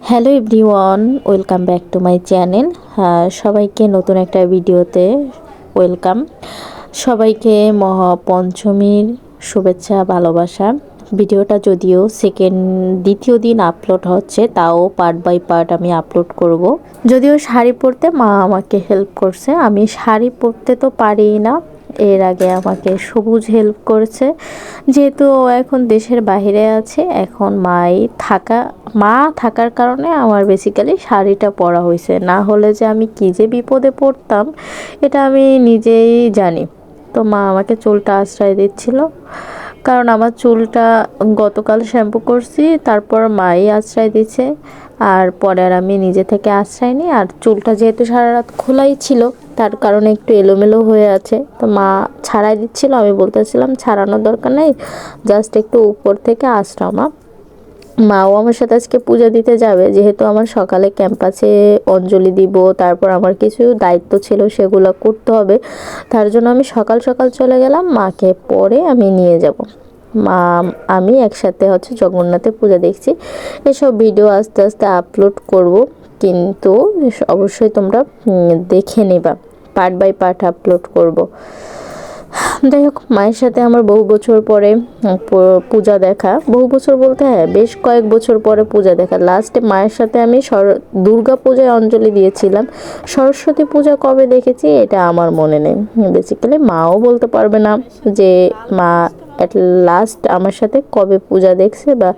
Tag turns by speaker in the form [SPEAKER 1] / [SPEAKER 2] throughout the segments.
[SPEAKER 1] Hello everyone, welcome back to my channel. সবাইকে নতুন একটা ভিডিওতে ওয়েলকাম। সবাইকে মহাপঞ্চমীর শুভেচ্ছা, ভালোবাসা। ভিডিওটা যদিও সেকেন্ড দ্বিতীয় দিন আপলোড হচ্ছে, তাও পার্ট বাই পার্ট আমি আপলোড করব। যদিও শাড়ি পরতে মা আমাকে হেল্প করছে, আমি শাড়ি পরতে তো পারি না। এর আগে আমাকে সবুজ হেল্প করেছে। যেহেতু ও এখন দেশের বাইরে আছে, এখন মাই থাকা, মা থাকার কারণে আমার বেসিক্যালি শাড়িটা পরা হয়েছে না হলে যে আমি কী যে বিপদে পড়তাম, এটা আমি নিজেই জানি। তো মা আমাকে চুলটা আশ্রয় দিচ্ছিল। কারণ আমার চুলটা গতকাল শ্যাম্পু করছি, তারপর মাই আশ্রয় দিচ্ছে আর পরে আর আমি নিজে থেকে আশ্রয় নিই। আর চুলটা যেহেতু সারা রাত খোলাই ছিল, তার কারণে একটু এলোমেলো হয়ে আছে। তো মা ছাড়াই দিচ্ছিল, আমি বলতেছিলাম, ছাড়ানোর দরকার নেই জাস্ট একটু উপর থেকে আশ্রয় মা। মাও আমার সাথে আজকে পূজা দিতে যাবে, যেহেতু আমার সকালে ক্যাম্পাসে অঞ্জলি দিব, তারপর আমার কিছু দায়িত্ব ছিল সেগুলো করতে হবে। তার জন্য আমি সকাল সকাল চলে গেলাম, মাকে পরে আমি নিয়ে যাব। মা, আমি একসাথে হচ্ছে জগন্নাথে পূজা দেখছি। এসব ভিডিও আস্তে আস্তে আপলোড করব, কিন্তু অবশ্যই তোমরা দেখে নেবা। পার্ট বাই পার্ট আপলোড করব। যাই হোক, মায়ের সাথে আমার বহু বছর পরে পূজা দেখা। বহু বছর বলতে হ্যাঁ বেশ কয়েক বছর পরে পূজা দেখা। লাস্টে মায়ের সাথে আমি সর, দুর্গা পূজায় অঞ্জলি দিয়েছিলাম। সরস্বতী পূজা কবে দেখেছি, এটা আমার মনে নেই। বেসিক্যালি মাও বলতে পারবে না যে মা অ্যাট লাস্ট আমার সাথে কবে পূজা দেখছে বা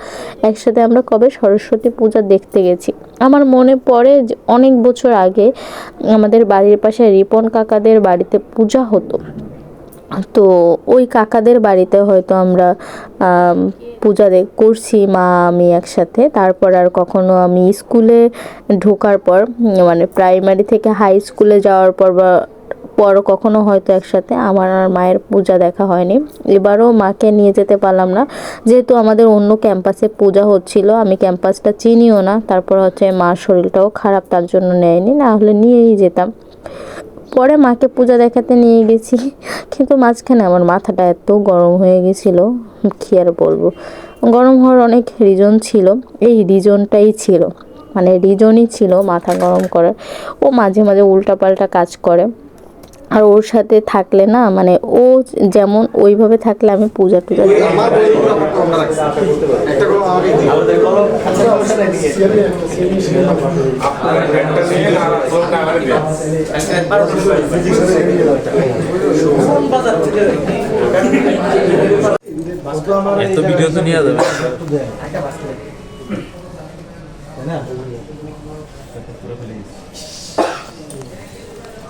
[SPEAKER 1] একসাথে আমরা কবে সরস্বতী পূজা দেখতে গেছি। আমার মনে পড়ে যে অনেক বছর আগে আমাদের বাড়ির পাশে রিপন কাকাদের বাড়িতে পূজা হতো। তো ওই কাকাদের বাড়িতে হয়তো আমরা পূজা করছি মা, আমি একসাথে। তারপর আর কখনো আমি স্কুলে ঢোকার পর মানে প্রাইমারি থেকে হাই স্কুলে যাওয়ার পর বা পর কখনো হয়তো একসাথে আমার আর মায়ের পূজা দেখা হয়নি। এবারও মাকে নিয়ে যেতে পারলাম না। যেহেতু আমাদের অন্য ক্যাম্পাসে পূজা হচ্ছিল, আমি ক্যাম্পাসটা চিনিও না। তারপর হচ্ছে মার শরীরটাও খারাপ, তার জন্য নেয়নি, না হলে নিয়েই যেতাম। পরে মাকে পূজা দেখাতে নিয়ে গেছি, কিন্তু মাঝখানে আমার মাথাটা এত গরম হয়ে গেছিল, কী আর বলব। গরম হওয়ার অনেক রিজন ছিল, এই রিজনটাই ছিল। মানে রিজনই ছিল মাথা গরম করার। ও মাঝে মাঝে উল্টাপাল্টা কাজ করে। আর ওর সাথে থাকলে না মানে ও যেমন ওইভাবে থাকলে আমি পূজা টুজা
[SPEAKER 2] এত ভিডিও তো নিয়ে যাবে।
[SPEAKER 3] না?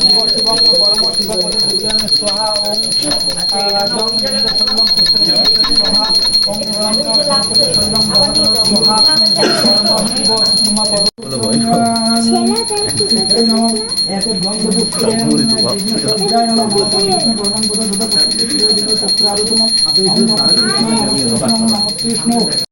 [SPEAKER 3] জীব শিবং পরম শিব পরি
[SPEAKER 2] দিব্যাং স্বাহা
[SPEAKER 3] ওম রাজং ইন্দ্র সর্বং কৃষ্ণ স্বাহা ওম রাম সংকুট সর্বং ভগবান স্বাহা পরম শিব তোমা পর কৃষ্ণ